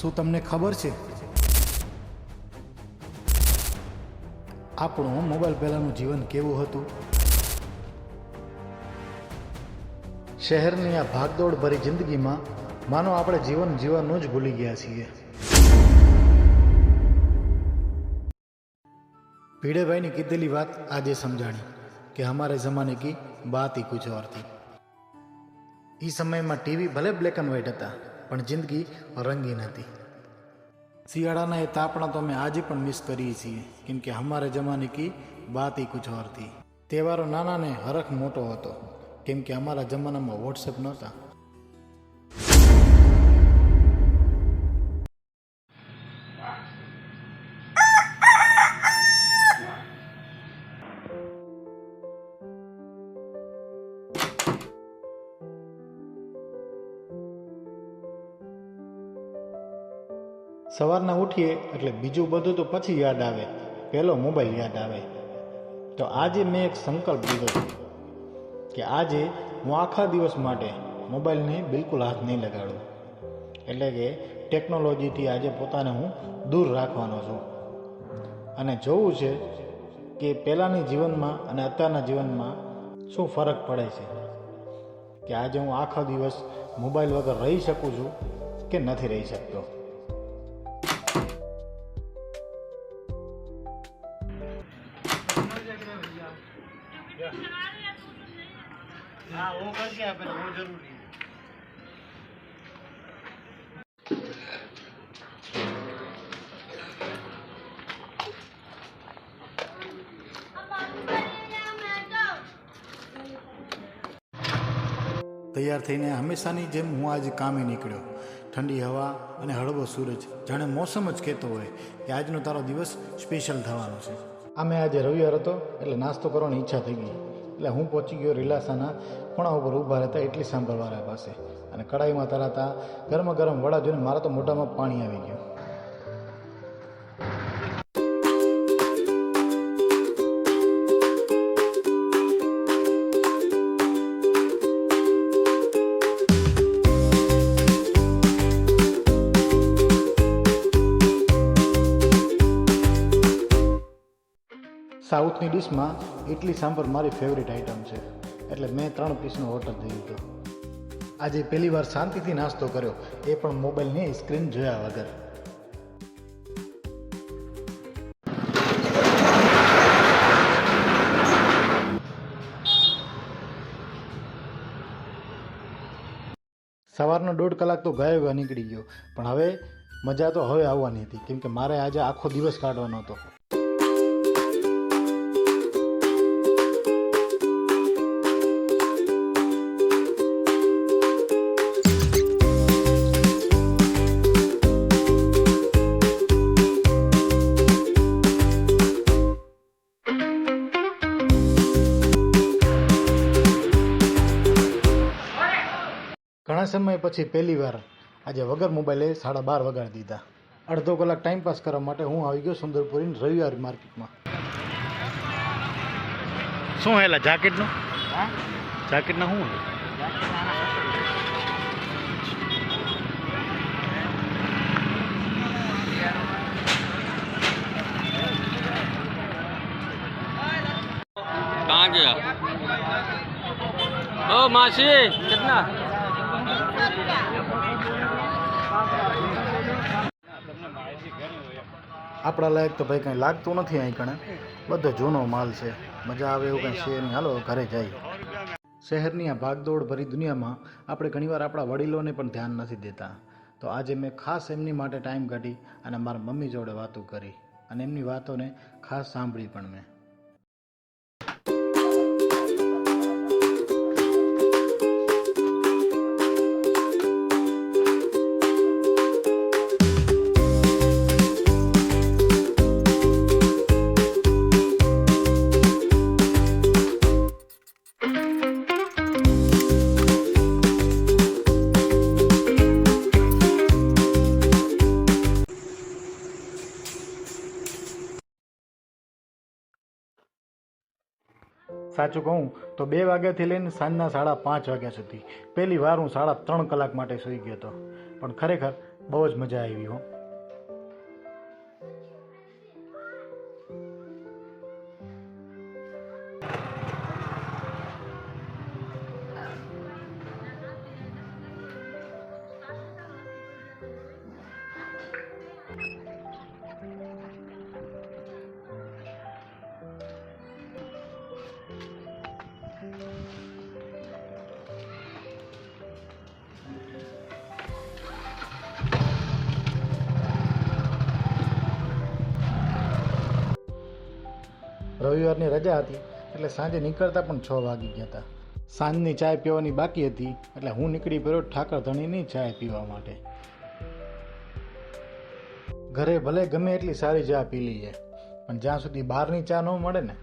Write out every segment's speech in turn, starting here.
શું તમને ખબર છે? આપણું મોબાઈલ પહેલાંનું જીવન કેવું હતું? શહેરની આ ભાગદોડ ભરી જિંદગીમાં, માનો આપણે જીવન જીવવાનું જ ભૂલી ગયા છીએ. ભીડેભાઈની કીધેલી વાત આજે સમજાણી કે અમારે જમાને કી બાત હી કુછ ઓરથી. એ સમયમાં ટીવી ભલે બ્લેક એન્ડ વ્હાઈટ હતા પણ જિંદગી રંગીન હતી શિયાળાના એ તાપણા તો અમે આજે પણ મિસ કરીએ છીએ, કેમ કે અમારે જમાને કી વાત એ કુછ ઓર હતી તહેવારો નાનાને હરખ મોટો હતો, કેમ કે અમારા જમાનામાં વોટ્સએપ નહોતા. સવારના ઉઠીએ એટલે બીજું બધું તો પછી યાદ આવે. પહેલો મોબાઈલ યાદ આવે. તો આજે મેં એક સંકલ્પ લીધો છે કે આજે હું આખા દિવસ માટે મોબાઈલને બિલકુલ હાથ નહીં લગાડું. એટલે કે ટેકનોલોજીથી આજે પોતાને હું દૂર રાખવાનો છું. અને જોવું છે કે પહેલાંની જીવનમાં અને અત્યારના જીવનમાં શું ફરક પડે છે. કે આજે હું આખો દિવસ મોબાઈલ વગર રહી શકું છું કે નથી રહી શકતો. જરૂરી તૈયાર થઈને હંમેશાની જેમ હું આજે કામે નીકળ્યો. ઠંડી હવા અને હળવો સૂરજ જાણે મોસમ જ કહેતો હોય કે આજનો તારો દિવસ સ્પેશિયલ થવાનો છે. આમે આજે રવિવાર હતો એટલે નાસ્તો કરવાની ઈચ્છા થઈ ગઈ. એટલે હું પહોંચી ગયો રીલાસાના ખૂણા ઉપર ઊભા રહેતા એટલી સાંભળવાળા પાસે. અને કડાઈમાં તરાતા ગરમ ગરમ વડા જોઈને મારા તો મોઢામાં પાણી આવી ગયું. સાઉથની ડિશમાં ઇડલી, સાંભર મારી ફેવરિટ આઇટમ છે. એટલે મેં ત્રણ પીસનો ઓર્ડર દઈ દીધો. આજે પહેલી વાર શાંતિથી નાસ્તો કર્યો. એ પણ મોબાઈલની સ્ક્રીન જોયા વગર. સવારનો દોઢ કલાક તો ગયો નીકળી ગયો. પણ હવે મજા તો હવે આવવાની હતી. કેમ કે મારે આજે આખો દિવસ કાઢવાનો હતો. ઘણા સમય પછી પહેલી વાર આજે વગર મોબાઈલે સાડા બાર વગાડી દીધા અડધો કલાક ટાઈમ પાસ કરવા માટે હું આવી ગયો સુંદરપુરી રવિવાર માર્કેટમાં શું હેલા જાકેટનું हाँ જાકેટના શું कहाँ गया ओ मासी આપણા લાયક તો ભાઈ કંઈ લાગતું નથી અહીં કણે. બધો જૂનો માલ છે. મજા આવે એવું કંઈ છે નહીં. હાલો, ઘરે જાય શહેરની આ ભાગદોડ ભરી દુનિયામાં આપણે ઘણીવાર આપણા વડીલોને પણ ધ્યાન નથી દેતા. તો આજે મેં ખાસ એમની માટે ટાઈમ કાઢી અને મારા મમ્મી જોડે વાતો કરી. અને એમની વાતોને ખાસ સાંભળી પણ મેં. સાચું કહું તો બે વાગ્યાથી લઈને સાંજના સાડા પાંચ વાગ્યા સુધી. પહેલી વાર હું સાડા ત્રણ કલાક માટે સૂઈ ગયો હતો. પણ ખરેખર બહુ જ મજા આવી હો. રવિવારની રજા હતી એટલે સાંજે નીકળતા પણ છ વાગી ગયા હતા. સાંજની ચાય પીવાની બાકી હતી એટલે હું નીકળી પડ્યો ઠાકર ધણીની ચાય પીવા માટે. ઘરે ભલે ગમે એટલી સારી ચા પી લઈએ, પણ જ્યાં સુધી બહારની ચા ન મળે ને,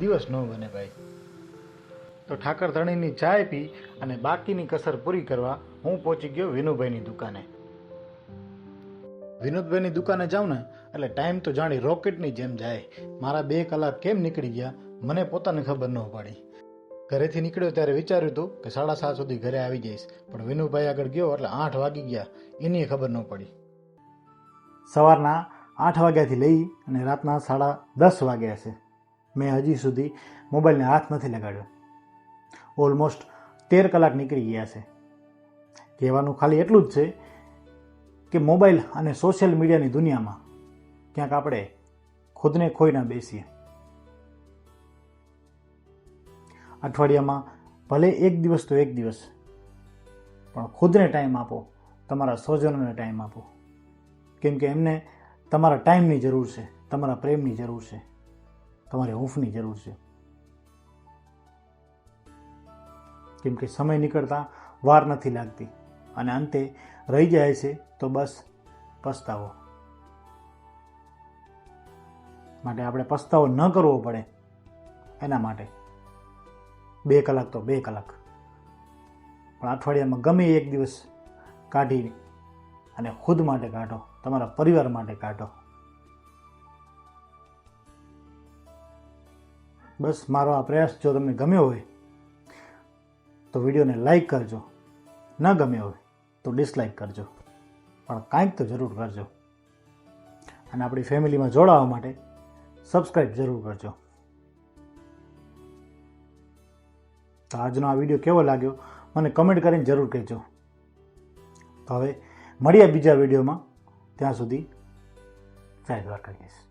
દિવસ ન બને ભાઈ. તો ઠાકર ધણીની ચાય પી અને બાકીની કસર પૂરી કરવા હું પહોંચી ગયો વિનુભાઈની દુકાને. વિનોદભાઈની દુકાને જાઉં ને એટલે ટાઈમ તો જાણી રોકેટની જેમ જાય. મારા બે કલાક કેમ નીકળી ગયા? મને પોતાને ખબર ન પડી. ઘરેથી નીકળ્યો ત્યારે વિચાર્યું હતું કે સાડા સાત સુધી ઘરે આવી જઈશ. પણ વિનુભાઈ આગળ ગયો એટલે આઠ વાગી ગયા. એની ખબર ન પડી. સવારના આઠ વાગ્યાથી લઈ અને રાતના સાડા દસ વાગ્યા છે. મેં હજી સુધી મોબાઈલને હાથ નથી લગાડ્યો. ઓલમોસ્ટ તેર કલાક નીકળી ગયા છે. કહેવાનું ખાલી એટલું જ છે કે મોબાઈલ અને સોશિયલ મીડિયાની દુનિયામાં ક્યાંક આપણે ખુદને ખોઈ ના બેસીએ. અઠવાડિયામાં ભલે એક દિવસ તો એક દિવસ, પણ ખુદને ટાઈમ આપો, તમારા સ્વજનોને ટાઈમ આપો. કેમ કે એમને તમારા ટાઈમની જરૂર છે, તમારા પ્રેમની જરૂર છે, તમારી હૂંફની જરૂર છે. કેમ કે સમય નીકળતા વાર નથી લાગતી, અને અંતે રહી જાય છે તો બસ પસ્તાવો. માટે આપણે પસ્તાવો ન કરવો પડે. એના માટે. બે કલાક તો બે કલાક. પણ અઠવાડિયામાં ગમે એક દિવસ કાઢી અને ખુદ માટે કાઢો, તમારા પરિવાર માટે કાઢો. બસ મારો આ પ્રયાસ જો તમને ગમ્યો હોય, તો વિડીયોને લાઈક કરજો. ન ગમ્યો હોય, તો ડિસલાઈક કરજો. પણ કાંઈક તો જરૂર કરજો. અને આપણી ફેમિલીમાં જોડાવા માટે સબસ્ક્રાઈબ જરૂર કરજો. તો આજનો આ વીડિયો કેવો લાગ્યો? મને કમેન્ટ કરીને જરૂર કહેજો. તો હવે મળીએ બીજા વિડીયોમાં. ત્યાં સુધી જય દ્વારકાધીશ.